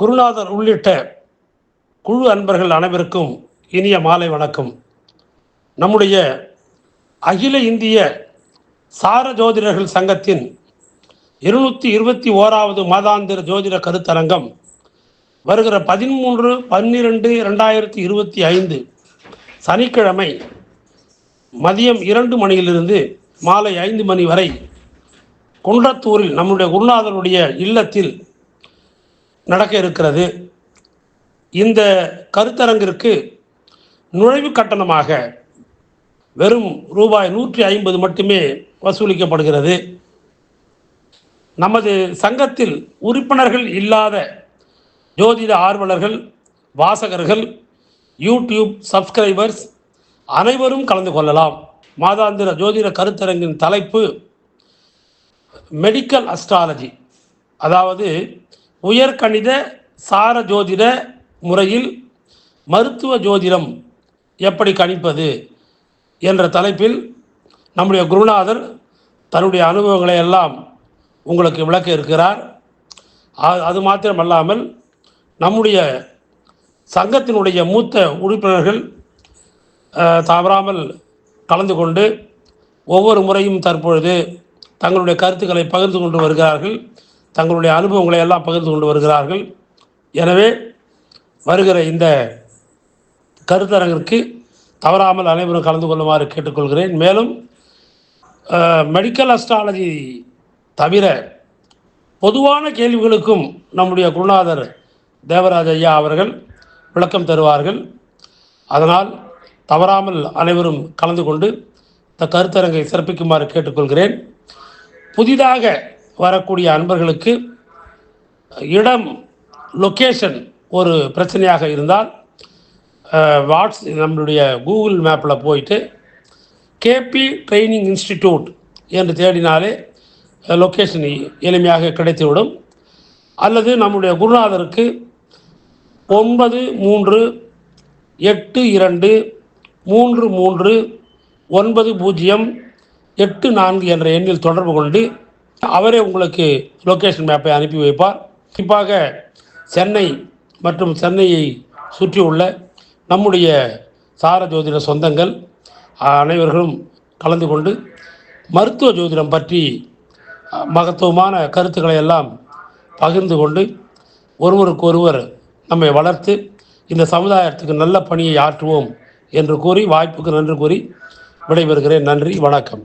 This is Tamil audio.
குருநாதர் உள்ளிட்ட குழு அன்பர்கள் அனைவருக்கும் இனிய மாலை வணக்கம். நம்முடைய அகில இந்திய சார ஜோதிடர்கள் சங்கத்தின் இருநூற்றி இருபத்தி ஓராவது மாதாந்திர ஜோதிட கருத்தரங்கம் வருகிற பதிமூன்று பன்னிரெண்டு ரெண்டாயிரத்தி இருபத்தி ஐந்து சனிக்கிழமை மதியம் இரண்டு மணியிலிருந்து மாலை ஐந்து மணி வரை குன்றத்தூரில் நம்முடைய குருநாதருடைய இல்லத்தில் நடக்க இருக்கிறது. இந்த கருத்தரங்கிற்கு நுழைவு கட்டணமாக வெறும் ரூபாய் நூற்றி ஐம்பது மட்டுமே வசூலிக்கப்படுகிறது. நமது சங்கத்தில் உறுப்பினர்கள் இல்லாத ஜோதிட ஆர்வலர்கள் வாசகர்கள் யூடியூப் சப்ஸ்கிரைபர்ஸ் அனைவரும் கலந்து கொள்ளலாம். மாதாந்திர ஜோதிட கருத்தரங்கின் தலைப்பு மெடிக்கல் அஸ்ட்ராலஜி. அதாவது உயர்கணித சார ஜோதிட முறையில் மருத்துவ ஜோதிடம் எப்படி கணிப்பது என்ற தலைப்பில் நம்முடைய குருநாதர் தன்னுடைய அனுபவங்களை எல்லாம் உங்களுக்கு விளக்க இருக்கிறார். அது மாத்திரமல்லாமல் நம்முடைய சங்கத்தினுடைய மூத்த உறுப்பினர்கள் தவறாமல் கலந்து கொண்டு ஒவ்வொரு முறையும் தற்பொழுது தங்களுடைய கருத்துக்களை பகிர்ந்து கொண்டு வருகிறார்கள். தங்களுடைய அனுபவங்களை எல்லாம் பகிர்ந்து கொண்டு வருகிறார்கள். எனவே வருகிற இந்த கருத்தரங்கிற்கு தவறாமல் அனைவரும் கலந்து கொள்ளுமாறு கேட்டுக்கொள்கிறேன். மேலும் மெடிக்கல் அஸ்ட்ராலஜி தவிர பொதுவான கேள்விகளுக்கும் நம்முடைய குருநாதர் தேவராஜ் ஐயா அவர்கள் விளக்கம் தருவார்கள். அதனால் தவறாமல் அனைவரும் கலந்து கொண்டு இந்த கருத்தரங்கை சிறப்பிக்குமாறு கேட்டுக்கொள்கிறேன். புதிதாக வரக்கூடிய அன்பர்களுக்கு இடம் லொக்கேஷன் ஒரு பிரச்சனையாக இருந்தால் வாட்ஸ் நம்மளுடைய கூகுள் மேப்பில் போயிட்டு கேபி ட்ரைனிங் இன்ஸ்டிடியூட் என்று தேடினாலே லொக்கேஷன் எளிமையாக கிடைத்துவிடும். அல்லது நம்முடைய குருநாதருக்கு ஒன்பது மூன்று எட்டு இரண்டு மூன்று மூன்று ஒன்பது பூஜ்ஜியம் எட்டு நான்கு என்ற எண்ணில் தொடர்பு கொண்டு அவரே உங்களுக்கு லொக்கேஷன் மேப்பை அனுப்பி வைப்பார். குறிப்பாக சென்னை மற்றும் சென்னையை சுற்றியுள்ள நம்முடைய சார ஜோதிட சொந்தங்கள் அனைவர்களும் கலந்து கொண்டு மருத்துவ ஜோதிடம் பற்றி மகத்துவமான கருத்துக்களை எல்லாம் பகிர்ந்து கொண்டு ஒருவருக்கொருவர் நம்மை வளர்த்து இந்த சமுதாயத்துக்கு நல்ல பணியை ஆற்றுவோம் என்று கூறி வாய்ப்புக்கு நன்றி கூறி விடைபெறுகிறேன். நன்றி வணக்கம்.